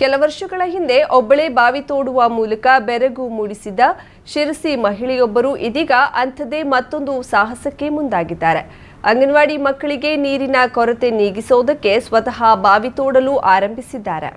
ಕೆಲ ವರ್ಷಗಳ ಹಿಂದೆ ಒಬ್ಬಳೇ ಬಾವಿ ತೋಡುವ ಮೂಲಕ ಬೆರಗು ಮೂಡಿಸಿದ್ದ ಶಿರಸಿ ಮಹಿಳೆಯೊಬ್ಬರು ಇದೀಗ ಅಂಥದ್ದೇ ಮತ್ತೊಂದು ಸಾಹಸಕ್ಕೆ ಮುಂದಾಗಿದ್ದಾರೆ. ಅಂಗನವಾಡಿ ಮಕ್ಕಳಿಗೆ ನೀರಿನ ಕೊರತೆ ನೀಗಿಸೋದಕ್ಕೆ ಸ್ವತಃ ಬಾವಿ ತೋಡಲು ಆರಂಭಿಸಿದ್ದಾರೆ.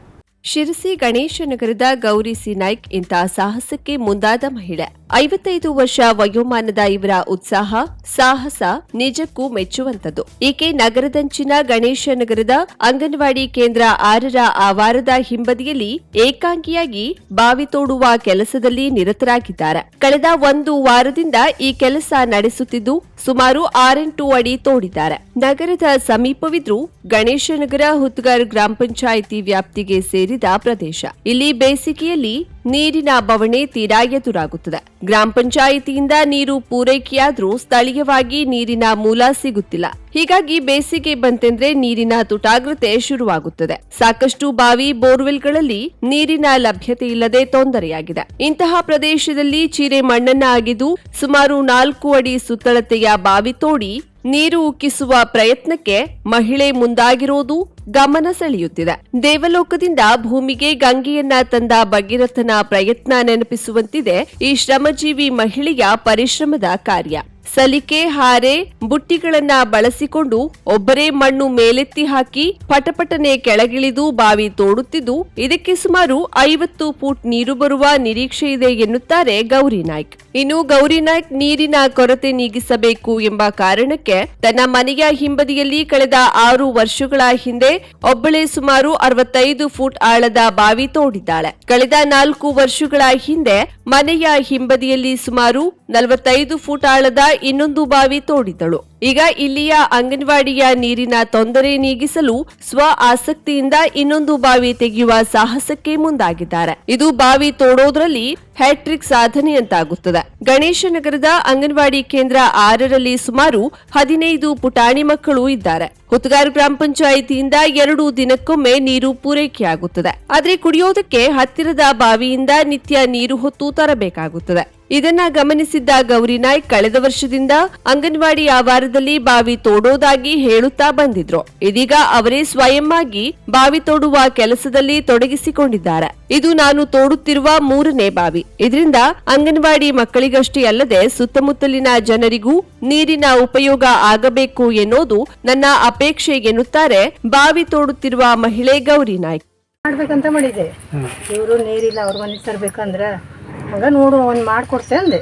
ಶಿರಸಿ ಗಣೇಶ ನಗರದ ಗೌರಿ ಸಿ ನಾಯ್ಕ್ ಇಂತಹ ಸಾಹಸಕ್ಕೆ ಮುಂದಾದ ಮಹಿಳೆ. ಐವತ್ತೈದು ವರ್ಷ ವಯೋಮಾನದ ಇವರ ಉತ್ಸಾಹ, ಸಾಹಸ ನಿಜಕ್ಕೂ ಮೆಚ್ಚುವಂತದ್ದು ಈಕೆ ನಗರದಂಚಿನ ಗಣೇಶ ನಗರದ ಅಂಗನವಾಡಿ ಕೇಂದ್ರ ಆರರ ಆವಾರದ ಹಿಂಬದಿಯಲ್ಲಿ ಏಕಾಂಗಿಯಾಗಿ ಬಾವಿ ತೋಡುವ ಕೆಲಸದಲ್ಲಿ ನಿರತರಾಗಿದ್ದಾರೆ. ಕಳೆದ ಒಂದು ವಾರದಿಂದ ಈ ಕೆಲಸ ನಡೆಸುತ್ತಿದ್ದು ಸುಮಾರು ಆರೆಂಟು ಅಡಿ ತೋಡಿದ್ದಾರೆ. ನಗರದ ಸಮೀಪವಿದ್ರೂ ಗಣೇಶನಗರ ಹುತ್ಗಾರ್ ಗ್ರಾಮ ಪಂಚಾಯಿತಿ ವ್ಯಾಪ್ತಿಗೆ ಸೇರಿದ ಪ್ರದೇಶ. ಇಲ್ಲಿ ಬೇಸಿಗೆಯಲ್ಲಿ ನೀರಿನ ಬವಣೆ ತೀರಾ ಎದುರಾಗುತ್ತದೆ. ಗ್ರಾಮ ಪಂಚಾಯಿತಿಯಿಂದ ನೀರು ಪೂರೈಕೆಯಾದರೂ ಸ್ಥಳೀಯವಾಗಿ ನೀರಿನ ಮೂಲ ಸಿಗುತ್ತಿಲ್ಲ. ಹೀಗಾಗಿ ಬೇಸಿಗೆ ಬಂತೆಂದ್ರೆ ನೀರಿನ ತುಟಾಗ್ರತೆ ಶುರುವಾಗುತ್ತದೆ. ಸಾಕಷ್ಟು ಬಾವಿ ಬೋರ್ವೆಲ್ಗಳಲ್ಲಿ ನೀರಿನ ಲಭ್ಯತೆ ಇಲ್ಲದೆ ತೊಂದರೆಯಾಗಿದೆ. ಇಂತಹ ಪ್ರದೇಶದಲ್ಲಿ ಚೀರೆ ಮಣ್ಣನ್ನ ಆಗಿದ್ದು ಸುಮಾರು ನಾಲ್ಕು ಅಡಿ ಸುತ್ತಳತೆಯ ಬಾವಿ ತೋಡಿ ನೀರು ಉಕ್ಕಿಸುವ ಪ್ರಯತ್ನಕ್ಕೆ ಮಹಿಳೆ ಮುಂದಾಗಿರೋದು ಗಮನ ಸೆಳೆಯುತ್ತಿದೆ. ದೇವಲೋಕದಿಂದ ಭೂಮಿಗೆ ಗಂಗೆಯನ್ನ ತಂದ ಭಗೀರಥನ ಪ್ರಯತ್ನ ನೆನಪಿಸುವಂತಿದೆ ಈ ಶ್ರಮಜೀವಿ ಮಹಿಳೆಯ ಪರಿಶ್ರಮದ ಕಾರ್ಯ. ಸಲಿಕೆ, ಹಾರೆ, ಬುಟ್ಟಿಗಳನ್ನ ಬಳಸಿಕೊಂಡು ಒಬ್ಬರೇ ಮಣ್ಣು ಮೇಲೆತ್ತಿ ಹಾಕಿ ಪಟಪಟನೆ ಕೆಳಗಿಳಿದು ಬಾವಿ ತೋಡುತ್ತಿದ್ದು, ಇದಕ್ಕೆ ಸುಮಾರು ಐವತ್ತು ಫೂಟ್ ನೀರು ಬರುವ ನಿರೀಕ್ಷೆ ಇದೆ ಎನ್ನುತ್ತಾರೆ ಗೌರಿ ನಾಯ್ಕ್. ಇನ್ನು ಗೌರಿ ನಾಯ್ಕ್ ನೀರಿನ ಕೊರತೆ ನೀಗಿಸಬೇಕು ಎಂಬ ಕಾರಣಕ್ಕೆ ತನ್ನ ಮನೆಯ ಹಿಂಬದಿಯಲ್ಲಿ ಕಳೆದ ಆರು ವರ್ಷಗಳ ಹಿಂದೆ ಒಬ್ಬಳೇ ಸುಮಾರು ಅರವತ್ತೈದು ಫೂಟ್ ಆಳದ ಬಾವಿ ತೋಡಿದ್ದಾಳೆ. ಕಳೆದ ನಾಲ್ಕು ವರ್ಷಗಳ ಹಿಂದೆ ಮನೆಯ ಹಿಂಬದಿಯಲ್ಲಿ ಸುಮಾರು ನಲವತ್ತೈದು ಫೂಟ್ ಆಳದ ಇನ್ನೊಂದು ಬಾವಿ ತೋಡಿದಳು. ಈಗ ಇಲ್ಲಿಯ ಅಂಗನವಾಡಿಯ ನೀರಿನ ತೊಂದರೆ ನೀಗಿಸಲು ಸ್ವ ಆಸಕ್ತಿಯಿಂದ ಇನ್ನೊಂದು ಬಾವಿ ತೆಗೆಯುವ ಸಾಹಸಕ್ಕೆ ಮುಂದಾಗಿದ್ದಾರೆ. ಇದು ಬಾವಿ ತೋಡೋದ್ರಲ್ಲಿ ಹ್ಯಾಟ್ರಿಕ್ ಸಾಧನೆಯಂತಾಗುತ್ತದೆ ಗಣೇಶ ನಗರದ ಅಂಗನವಾಡಿ ಕೇಂದ್ರ ಆರರಲ್ಲಿ ಸುಮಾರು ಹದಿನೈದು ಪುಟಾಣಿ ಮಕ್ಕಳು ಇದ್ದಾರೆ. ಹುತ್ತಗಾರು ಗ್ರಾಮ ಪಂಚಾಯಿತಿಯಿಂದ ಎರಡು ದಿನಕ್ಕೊಮ್ಮೆ ನೀರು ಪೂರೈಕೆಯಾಗುತ್ತದೆ. ಆದರೆ ಕುಡಿಯೋದಕ್ಕೆ ಹತ್ತಿರದ ಬಾವಿಯಿಂದ ನಿತ್ಯ ನೀರು ಹೊತ್ತು ತರಬೇಕಾಗುತ್ತದೆ. ಇದನ್ನ ಗಮನಿಸಿದ್ದ ಗೌರಿ ನಾಯ್ಕ್ ಕಳೆದ ವರ್ಷದಿಂದ ಅಂಗನವಾಡಿ ಆವಾರದಲ್ಲಿ ಬಾವಿ ತೋಡೋದಾಗಿ ಹೇಳುತ್ತಾ ಬಂದಿದ್ರು. ಇದೀಗ ಅವರೇ ಸ್ವಯಂ ಆಗಿ ಬಾವಿ ತೋಡುವ ಕೆಲಸದಲ್ಲಿ ತೊಡಗಿಸಿಕೊಂಡಿದ್ದಾರೆ. ಇದು ನಾನು ತೋಡುತ್ತಿರುವ ಮೂರನೇ ಬಾವಿ. ಇದರಿಂದ ಅಂಗನವಾಡಿ ಮಕ್ಕಳಿಗಷ್ಟೇ ಅಲ್ಲದೆ ಸುತ್ತಮುತ್ತಲಿನ ಜನರಿಗೂ ನೀರಿನ ಉಪಯೋಗ ಆಗಬೇಕು ಎನ್ನುವುದು ನನ್ನ ಅಪೇಕ್ಷೆ ಎನ್ನುತ್ತಾರೆ ಬಾವಿ ತೋಡುತ್ತಿರುವ ಮಹಿಳೆ ಗೌರಿ ನಾಯ್ಕ್. ಮಾಡ್ಬೇಕಂತ ಮಾಡಿದೆ. ಇವರು ನೀರಿಲ್ಲ ಅವ್ರ ಮನೆ ತರ್ಬೇಕಂದ್ರೆ ಹಂಗ ನೋಡು ಒಂದು ಮಾಡಿಕೊಡ್ತೆ ಅಂದೆ.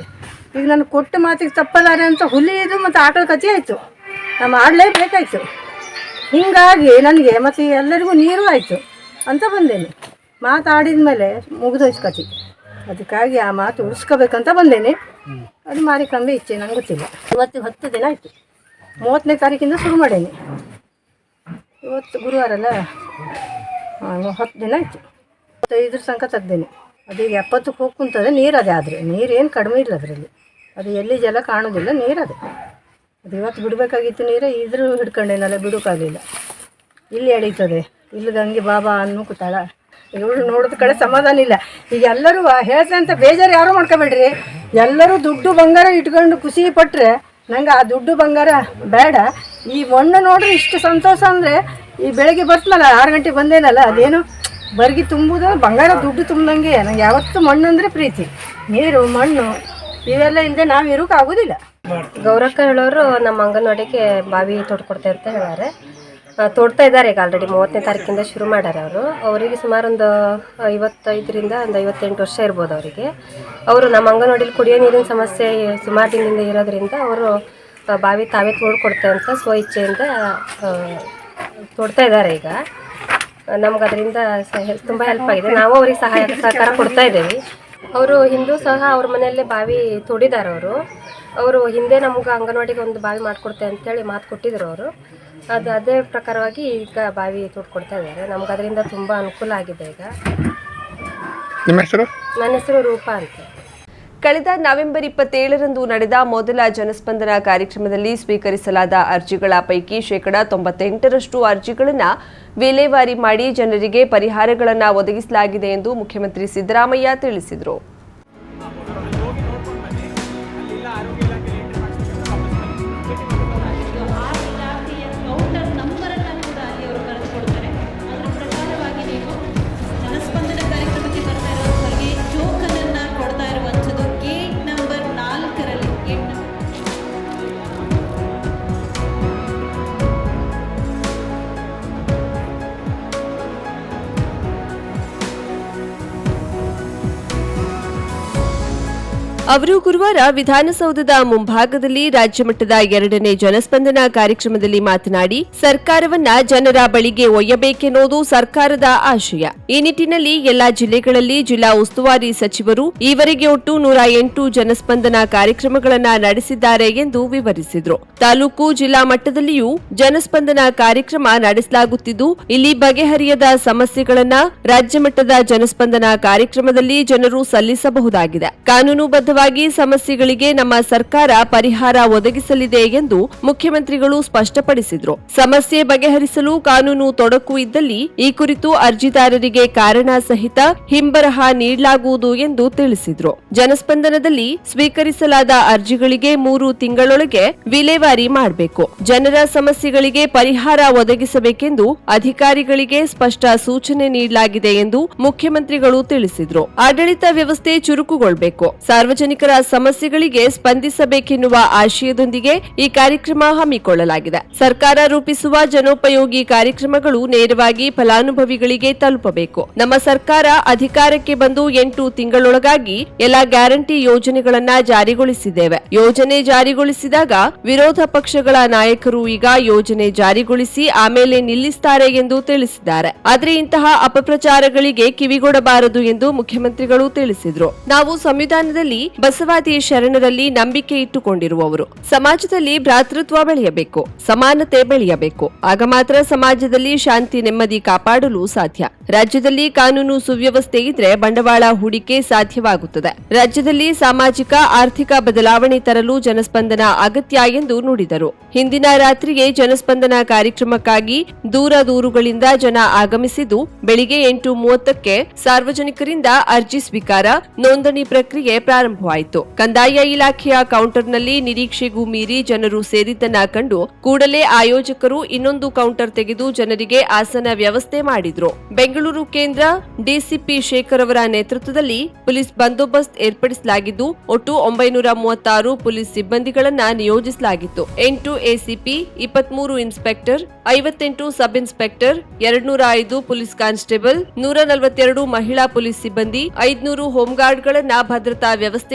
ಈಗ ನಾನು ಕೊಟ್ಟ ಮಾತಿಗೆ ತಪ್ಪಲಾರೆ ಅಂತ ಹುಲಿ ಇದು ಮತ್ತು ಆಟೋ ಕಥೆ ಆಯಿತು. ನಾನು ಮಾಡಲೇಬೇಕಾಯ್ತು. ಹೀಗಾಗಿ ನನಗೆ ಮತ್ತು ಎಲ್ಲರಿಗೂ ನೀರು ಆಯಿತು ಅಂತ ಬಂದೇನೆ. ಮಾತಾಡಿದ ಮೇಲೆ ಮುಗಿದೋಯ್ತು ಕತೆ ಅದಕ್ಕಾಗಿ ಆ ಮಾತು ಉಳಿಸ್ಕೋಬೇಕಂತ ಬಂದೇನೆ. ಅದು ಮಾರಿಕಂಬೆ ಇಚ್ಛೆ ನಂಗೆ ಗೊತ್ತಿಲ್ಲ. ಇವತ್ತು ಹತ್ತು ದಿನ ಆಯಿತು. ಮೂವತ್ತನೇ ತಾರೀಕಿಂದ ಶುರು ಮಾಡೇನಿ. ಇವತ್ತು ಗುರುವಾರ ಅಲ್ಲ ಹಾಂ ಹತ್ತು ದಿನ ಆಯಿತು. ಐದರ ಸಂಕ ತೆಗ್ದೇನೆ. ಅದೀಗ ಎಪ್ಪತ್ತಕ್ಕೆ ಹೋಗಿ ಕುಂತದೆ ನೀರು ಅದೇ ಆದರೆ. ನೀರೇನು ಕಡಿಮೆ ಇಲ್ಲ ಅದರಲ್ಲಿ. ಅದು ಎಲ್ಲಿ ಜಲ ಕಾಣೋದಿಲ್ಲ, ನೀರು ಅದೇ. ಅದು ಇವತ್ತು ಬಿಡಬೇಕಾಗಿತ್ತು ನೀರು, ಇದ್ರೂ ಹಿಡ್ಕೊಂಡೇನಲ್ಲ ಬಿಡೋಕ್ಕಾಗಲಿಲ್ಲ ಇಲ್ಲಿ ಎಳೀತದೆ ಇಲ್ಲಿ ಗಂಗೆ ಬಾಬಾ ಅನ್ನೋ ಇವಳು ನೋಡಿದ ಕಡೆ ಸಮಾಧಾನ ಇಲ್ಲ. ಈಗ ಎಲ್ಲರೂ ಹೇಳ್ತೆ ಅಂತ ಬೇಜಾರು ಯಾರು ಮಾಡ್ಕೊಬೇಡ್ರಿ. ಎಲ್ಲರೂ ದುಡ್ಡು ಬಂಗಾರ ಇಟ್ಕೊಂಡು ಖುಷಿ ಪಟ್ಟರೆ ನಂಗೆ ಆ ದುಡ್ಡು ಬಂಗಾರ ಬೇಡ. ಈ ಮಣ್ಣು ನೋಡ್ರಿ ಇಷ್ಟು ಸಂತೋಷ ಅಂದರೆ ಈ ಬೆಳಗ್ಗೆ ಬರ್ತಲ್ಲ ಆರು ಗಂಟೆಗೆ ಬಂದೇನಲ್ಲ, ಅದೇನು ಬರ್ಗಿ ತುಂಬುದು ಬಂಗಾರ ದುಡ್ಡು ತುಂಬಂಗೆ. ನಂಗೆ ಯಾವತ್ತೂ ಮಣ್ಣು ಅಂದರೆ ಪ್ರೀತಿ. ನೀರು ಮಣ್ಣು ಇವೆಲ್ಲ ಇಲ್ಲದೆ ನಾವು ಇರೋಕೆ ಆಗೋದಿಲ್ಲ. ಗೌರಕ್ಕ ಹೇಳೋರು ನಮ್ಮ ಅಂಗನವಾಡಿಗೆ ಬಾವಿ ತೊಡ್ಕೊಡ್ತಾ ಅಂತ ಹೇಳಾರೆ ತೊಡ್ತಾ ಇದ್ದಾರೆ ಈಗ ಆಲ್ರೆಡಿ ಮೂವತ್ತನೇ ತಾರೀಕಿಂದ ಶುರು ಮಾಡ್ಯಾರ ಅವರು. ಅವರಿಗೆ ಸುಮಾರು ಒಂದು ಐವತ್ತೈದರಿಂದ ಒಂದು ಐವತ್ತೆಂಟು ವರ್ಷ ಇರ್ಬೋದು ಅವರಿಗೆ. ಅವರು ನಮ್ಮ ಅಂಗನವಾಡಿಲಿ ಕುಡಿಯೋ ನೀರಿನ ಸಮಸ್ಯೆ ಸುಮಾರು ದಿನದಿಂದ ಇರೋದ್ರಿಂದ ಅವರು ಬಾವಿ ತಾವೇ ತೋಡ್ಕೊಡ್ತೇವೆ ಅಂತ ಸ್ವ ಇಚ್ಛೆಯಿಂದ ತೊಡ್ತಾ ತೋಡ್ತಾ ಇದ್ದಾರೆ ಈಗ. ನಮ್ಗೆ ಅದರಿಂದ ತುಂಬ ಹೆಲ್ಪ್ ಆಗಿದೆ. ನಾವು ಅವ್ರಿಗೆ ಸಹಾಯ ಸಹಕಾರ ಕೊಡ್ತಾ ಇದ್ದೇವೆ. ಅವರು ಹಿಂದೂ ಸಹ ಅವ್ರ ಮನೆಯಲ್ಲೇ ಬಾವಿ ತೋಡಿದ್ದಾರೆ ಅವರು. ಅವರು ಹಿಂದೆ ನಮ್ಗೆ ಅಂಗನವಾಡಿಗೆ ಒಂದು ಬಾವಿ ಮಾಡಿಕೊಡ್ತೆ ಅಂತೇಳಿ ಮಾತು ಕೊಟ್ಟಿದ್ರು ಅವರು. ಅದು ಅದೇ ಪ್ರಕಾರವಾಗಿ ಈಗ ಬಾವಿ ತೋಡ್ಕೊಡ್ತಾ ಇದ್ದಾರೆ. ನಮ್ಗೆ ಅದರಿಂದ ತುಂಬ ಅನುಕೂಲ ಆಗಿದೆ ಈಗ. ನಿಮ್ಮ ಹೆಸರು? ನನ್ನ ಹೆಸರು ರೂಪಾ ಅಂತ. ಕಳೆದ ನವೆಂಬರ್ ಇಪ್ಪತ್ತೇಳರಂದು ನಡೆದ ಮೊದಲ ಜನಸ್ಪಂದನ ಕಾರ್ಯಕ್ರಮದಲ್ಲಿ ಸ್ವೀಕರಿಸಲಾದ ಅರ್ಜಿಗಳ ಪೈಕಿ ಶೇಕಡ ತೊಂಬತ್ತೆಂಟರಷ್ಟು ಅರ್ಜಿಗಳನ್ನು ವಿಲೇವಾರಿ ಮಾಡಿ ಜನರಿಗೆ ಪರಿಹಾರಗಳನ್ನು ಒದಗಿಸಲಾಗಿದೆ ಎಂದು ಮುಖ್ಯಮಂತ್ರಿ ಸಿದ್ದರಾಮಯ್ಯ ತಿಳಿಸಿದರು. ಅವರು ಗುರುವಾರ ವಿಧಾನಸೌಧದ ಮುಂಭಾಗದಲ್ಲಿ ರಾಜ್ಯಮಟ್ಟದ ಎರಡನೇ ಜನಸ್ಪಂದನ ಕಾರ್ಯಕ್ರಮದಲ್ಲಿ ಮಾತನಾಡಿ, ಸರ್ಕಾರವನ್ನ ಜನರ ಬಳಿಗೆ ಒಯ್ಯಬೇಕೆನ್ನುವುದು ಸರ್ಕಾರದ ಆಶಯ. ಈ ನಿಟ್ಟಿನಲ್ಲಿ ಎಲ್ಲಾ ಜಿಲ್ಲೆಗಳಲ್ಲಿ ಜಿಲ್ಲಾ ಉಸ್ತುವಾರಿ ಸಚಿವರು ಈವರೆಗೆ ಒಟ್ಟು ನೂರ ಎಂಟು ಜನಸ್ಪಂದನ ಕಾರ್ಯಕ್ರಮಗಳನ್ನು ನಡೆಸಿದ್ದಾರೆ ಎಂದು ವಿವರಿಸಿದರು. ತಾಲೂಕು ಜಿಲ್ಲಾ ಮಟ್ಟದಲ್ಲಿಯೂ ಜನಸ್ಪಂದನ ಕಾರ್ಯಕ್ರಮ ನಡೆಸಲಾಗುತ್ತಿದ್ದು, ಇಲ್ಲಿ ಬಗೆಹರಿಯದ ಸಮಸ್ಯೆಗಳನ್ನು ರಾಜ್ಯಮಟ್ಟದ ಜನಸ್ಪಂದನ ಕಾರ್ಯಕ್ರಮದಲ್ಲಿ ಜನರು ಸಲ್ಲಿಸಬಹುದಾಗಿದೆ. ಕಾನೂನುಬದ್ಧವಾಗಿ ಸಮಸ್ಯೆಗಳಿಗೆ ನಮ್ಮ ಸರ್ಕಾರ ಪರಿಹಾರ ಒದಗಿಸಲಿದೆ ಎಂದು ಮುಖ್ಯಮಂತ್ರಿಗಳು ಸ್ಪಷ್ಟಪಡಿಸಿದರು. ಸಮಸ್ಯೆ ಬಗೆಹರಿಸಲು ಕಾನೂನು ತೊಡಕು ಇದ್ದಲ್ಲಿ ಈ ಕುರಿತು ಅರ್ಜಿದಾರರಿಗೆ ಕಾರಣ ಸಹಿತ ಹಿಂಬರಹ ನೀಡಲಾಗುವುದು ಎಂದು ತಿಳಿಸಿದರು. ಜನಸ್ಪಂದನದಲ್ಲಿ ಸ್ವೀಕರಿಸಲಾದ ಅರ್ಜಿಗಳಿಗೆ ಮೂರು ತಿಂಗಳೊಳಗೆ ವಿಲೇವಾರಿ ಮಾಡಬೇಕು. ಜನರ ಸಮಸ್ಯೆಗಳಿಗೆ ಪರಿಹಾರ ಒದಗಿಸಬೇಕೆಂದು ಅಧಿಕಾರಿಗಳಿಗೆ ಸ್ಪಷ್ಟ ಸೂಚನೆ ನೀಡಲಾಗಿದೆ ಎಂದು ಮುಖ್ಯಮಂತ್ರಿಗಳು ತಿಳಿಸಿದರು. ಆಡಳಿತ ವ್ಯವಸ್ಥೆ ಚುರುಕುಗೊಳ್ಳಬೇಕು ಸಾರ್ವಜನಿಕರ ಸಮಸ್ಯೆಗಳಿಗೆ ಸ್ಪಂದಿಸಬೇಕೆನ್ನುವ ಆಶಯದೊಂದಿಗೆ ಈ ಕಾರ್ಯಕ್ರಮ ಹಮ್ಮಿಕೊಳ್ಳಲಾಗಿದೆ. ಸರ್ಕಾರ ರೂಪಿಸುವ ಜನೋಪಯೋಗಿ ಕಾರ್ಯಕ್ರಮಗಳು ನೇರವಾಗಿ ಫಲಾನುಭವಿಗಳಿಗೆ ತಲುಪಬೇಕು. ನಮ್ಮ ಸರ್ಕಾರ ಅಧಿಕಾರಕ್ಕೆ ಬಂದು ಎಂಟು ತಿಂಗಳೊಳಗಾಗಿ ಎಲ್ಲಾ ಗ್ಯಾರಂಟಿ ಯೋಜನೆಗಳನ್ನ ಜಾರಿಗೊಳಿಸಿದ್ದೇವೆ. ಯೋಜನೆ ಜಾರಿಗೊಳಿಸಿದಾಗ ವಿರೋಧ ಪಕ್ಷಗಳ ನಾಯಕರು ಈಗ ಯೋಜನೆ ಜಾರಿಗೊಳಿಸಿ ಆಮೇಲೆ ನಿಲ್ಲಿಸುತ್ತಾರೆ ಎಂದು ತಿಳಿಸಿದ್ದಾರೆ. ಆದರೆ ಇಂತಹ ಅಪಪ್ರಚಾರಗಳಿಗೆ ಕಿವಿಗೊಡಬಾರದು ಎಂದು ಮುಖ್ಯಮಂತ್ರಿಗಳು ತಿಳಿಸಿದರು. ನಾವು ಸಂವಿಧಾನದಲ್ಲಿ ಬಸವಾದಿ ಶರಣರಲ್ಲಿ ನಂಬಿಕೆ ಇಟ್ಟುಕೊಂಡಿರುವವರು. ಸಮಾಜದಲ್ಲಿ ಭ್ರಾತೃತ್ವ ಬೆಳೆಯಬೇಕು, ಸಮಾನತೆ ಬೆಳೆಯಬೇಕು. ಆಗ ಮಾತ್ರ ಸಮಾಜದಲ್ಲಿ ಶಾಂತಿ ನೆಮ್ಮದಿ ಕಾಪಾಡಲು ಸಾಧ್ಯ. ರಾಜ್ಯದಲ್ಲಿ ಕಾನೂನು ಸುವ್ಯವಸ್ಥೆ ಇದ್ರೆ ಬಂಡವಾಳ ಹೂಡಿಕೆ ಸಾಧ್ಯವಾಗುತ್ತದೆ. ರಾಜ್ಯದಲ್ಲಿ ಸಾಮಾಜಿಕ, ಆರ್ಥಿಕ ಬದಲಾವಣೆ ತರಲು ಜನಸ್ಪಂದನ ಅಗತ್ಯ ಎಂದು ನುಡಿದರು. ಹಿಂದಿನ ರಾತ್ರಿಗೆ ಜನಸ್ಪಂದನ ಕಾರ್ಯಕ್ರಮಕ್ಕಾಗಿ ದೂರ ದೂರುಗಳಿಂದ ಜನ ಆಗಮಿಸಿದ್ದು, ಬೆಳಿಗ್ಗೆ ಎಂಟು ಮೂವತ್ತಕ್ಕೆ ಸಾರ್ವಜನಿಕರಿಂದ ಅರ್ಜಿ ಸ್ವೀಕಾರ, ನೋಂದಣಿ ಪ್ರಕ್ರಿಯೆ ಪ್ರಾರಂಭವಾಯಿತು ಕಂದಾಯ ಇಲಾಖೆಯ ಕೌಂಟರ್ನಲ್ಲಿ ನಿರೀಕ್ಷೆಗೂ ಮೀರಿ ಜನರು ಸೇರಿದ್ದನ್ನ ಕಂಡು ಕೂಡಲೇ ಆಯೋಜಕರು ಇನ್ನೊಂದು ಕೌಂಟರ್ ತೆಗೆದು ಜನರಿಗೆ ಆಸನ ವ್ಯವಸ್ಥೆ ಮಾಡಿದ್ರು. ಬೆಂಗಳೂರು ಕೇಂದ್ರ ಡಿಸಿಪಿ ಶೇಖರ್ ಅವರ ನೇತೃತ್ವದಲ್ಲಿ ಪೊಲೀಸ್ ಬಂದೋಬಸ್ತ್ ಏರ್ಪಡಿಸಲಾಗಿದ್ದು, ಒಟ್ಟು ಒಂಬೈನೂರ ಮೂವತ್ತಾರು ಪೊಲೀಸ್ ಸಿಬ್ಬಂದಿಗಳನ್ನ ನಿಯೋಜಿಸಲಾಗಿತ್ತು. ಎಂಟು ಎಸಿಪಿ, ಇಪ್ಪತ್ಮೂರು ಇನ್ಸ್ಪೆಕ್ಟರ್, ಐವತ್ತೆಂಟು ಸಬ್ ಇನ್ಸ್ಪೆಕ್ಟರ್, ಎರಡ್ನೂರ ಐದು ಪೊಲೀಸ್ ಕಾನ್ಸ್ಟೇಬಲ್, ನೂರ ನಲವತ್ತೆರಡು ಮಹಿಳಾ ಪೊಲೀಸ್ ಸಿಬ್ಬಂದಿ, ಐದ್ನೂರು ಹೋಂಗಾರ್ಡ್ಗಳನ್ನ ಭದ್ರತಾ